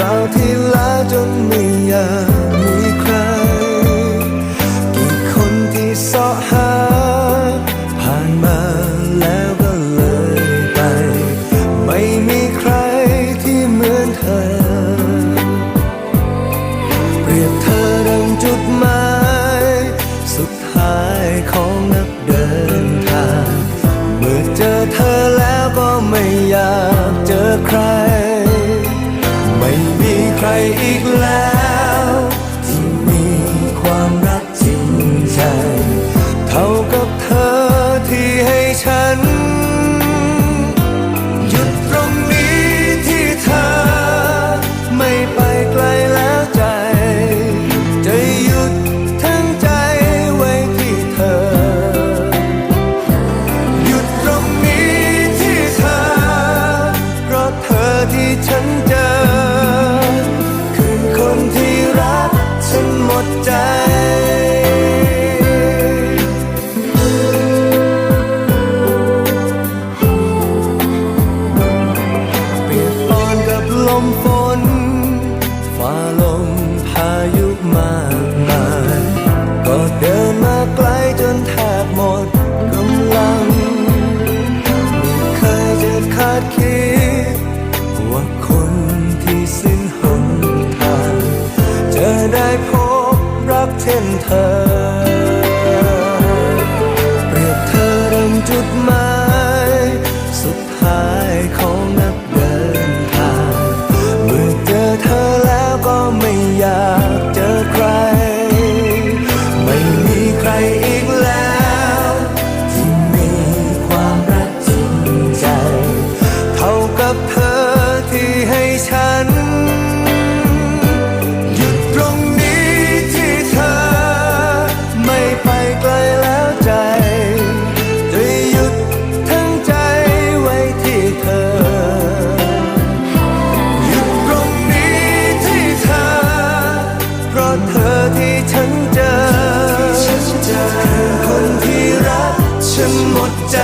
ราวที่ลาจนไม่อยาก ลมฝนฝ่าลมพายุมากมายก็เดินมาไกลจนแทบหมดกำลังไม่เคยจะคาดคิด ว่าคนที่สิ้นหนทางจะได้พบรักเช่นเธอ ธอที่ฉันเจอคือคนที่รักฉันหมดใจ